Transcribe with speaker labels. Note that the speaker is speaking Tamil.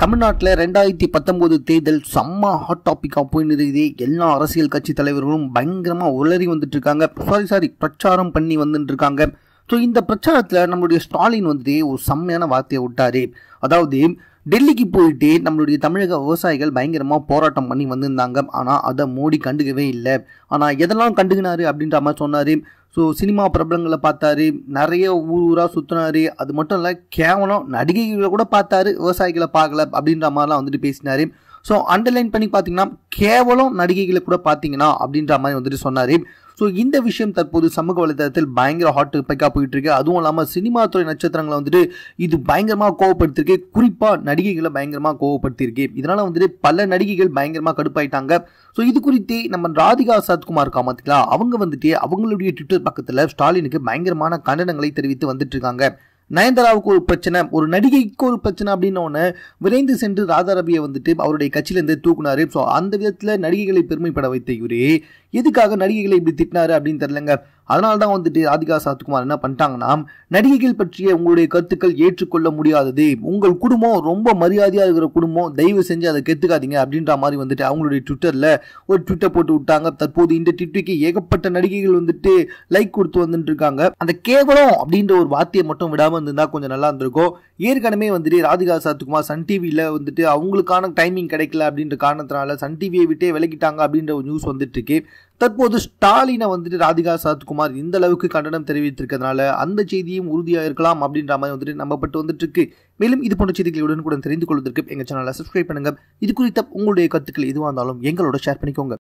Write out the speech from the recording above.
Speaker 1: தமிழ்நாட்டில் ரெண்டாயிரத்தி பத்தொம்போது தேர்தல் செம்ம ஹாட் டாப்பிக்காக போயின்னு இருக்குது. எல்லா அரசியல் கட்சி தலைவர்களும் பயங்கரமாக உளறி வந்துட்டு இருக்காங்க. சாரி சாரி பிரச்சாரம் பண்ணி வந்துட்டு இருக்காங்க. ஸோ இந்த பிரச்சாரத்தில் நம்மளுடைய ஸ்டாலின் வந்துட்டு ஒரு செம்மையான வார்த்தையை விட்டாரு. அதாவது டெல்லிக்கு போயிட்டு நம்மளுடைய தமிழக விவசாயிகள் பயங்கரமாக போராட்டம் பண்ணி வந்திருந்தாங்க. ஆனால் அதை மோடி கண்டுக்கவே இல்லை. ஆனால் எதெல்லாம் கண்டுக்கினாரு அப்படின்ற மாதிரி சொன்னார். ஸோ சினிமா பிரபலங்களை பார்த்தாரு. நிறைய ஊர் ஊராக சுற்றினாரு அது மட்டும் இல்லை கேவலம் நடிகைகளை கூட பார்த்தாரு. விவசாயிகளை பார்க்கல அப்படின்ற மாதிரிலாம் வந்துட்டு பேசினாரு. ஸோ அண்டர்லைன் பண்ணி பார்த்தீங்கன்னா கேவலம் நடிகைகளை கூட பார்த்தீங்கன்னா அப்படின்ற மாதிரி வந்துட்டு சொன்னார். ஸோ இந்த விஷயம் தற்போது சமூக வலைதளத்தில் பயங்கர ஹாட் டாப்பிக்காக போயிட்டு இருக்கு அதுவும் இல்லாமல் சினிமா துறை நட்சத்திரங்களை வந்துட்டு இது பயங்கரமாக கோவப்படுத்திருக்கு குறிப்பாக நடிகைகளை பயங்கரமாக கோவப்படுத்தியிருக்கு. இதனால வந்துட்டு பல நடிகைகள் பயங்கரமாக கடுப்பாயிட்டாங்க. ஸோ இது குறித்து நம்ம ராதிகா சத்குமார் இருக்கா பார்த்தீங்களா அவங்க வந்துட்டு அவங்களுடைய ட்விட்டர் பக்கத்தில் ஸ்டாலினுக்கு பயங்கரமான கண்டனங்களை தெரிவித்து வந்துட்டு இருக்காங்க நயன்தாராவுக்கு ஒரு பிரச்சனை ஒரு நடிகைக்கு ஒரு பிரச்சனை அப்படின்னு ஒன்று விரைந்து சென்று ராதா ரபியை வந்துட்டு அவருடைய கட்சியிலேருந்து தூக்குனாரு. ஸோ அந்த விதத்தில் நடிகைகளை பெருமைப்பட வைத்த இவரே எதுக்காக நடிகைகளை இப்படி திட்டினாரு அப்படின்னு தெரிலங்க அதனால தான் வந்துட்டு ராதிகா சரத்குமார் என்ன பண்ணிட்டாங்கன்னா நடிகைகள் பற்றிய உங்களுடைய கருத்துக்கள் ஏற்றுக்கொள்ள முடியாதது. உங்கள் குடும்பம் ரொம்ப மரியாதையாக இருக்கிற குடும்பம் தயவு செஞ்சு அதை கெத்துக்காதீங்க அப்படின்ற மாதிரி வந்துட்டு அவங்களுடைய ட்விட்டரில் ஒரு ட்விட்டர் போட்டு விட்டாங்க. தற்போது இந்த ட்விட்டருக்கு ஏகப்பட்ட நடிகைகள் வந்துட்டு லைக் கொடுத்து வந்துட்டு இருக்காங்க. அந்த கேவலம் அப்படின்ற ஒரு வார்த்தையை மட்டும் விடாமல் இருந்திருந்தா கொஞ்சம் நல்லா இருந்திருக்கும். ஏற்கனவே வந்துட்டு ராதிகா சரத்குமார் சன் டிவியில் வந்துட்டு அவங்களுக்கான டைமிங் கிடைக்கல அப்படின்ற காரணத்தினால சன் டிவியை விட்டே விலகிட்டாங்க அப்படின்ற ஒரு நியூஸ் வந்துட்டு இருக்கு. தற்போது ஸ்டாலினை வந்துட்டு ராதிகா சரத்குமார் இந்த அளவுக்கு கண்டனம் தெரிவித்திருக்கிறதுனால அந்த செய்தியும் உறுதியாக இருக்கலாம் அப்படின்ற மாதிரி வந்துட்டு நம்பப்பட்டு வந்துட்டு இருக்கு மேலும் இது போன்ற செய்திகளை உடனுக்குடன் தெரிந்து கொள்வதற்கு எங்கள் சேனலை சப்ஸ்கிரைப் பண்ணுங்க. இது குறித்த உங்களுடைய கருத்துக்கள் எதுவாக இருந்தாலும் எங்களோட ஷேர் பண்ணிக்கோங்க.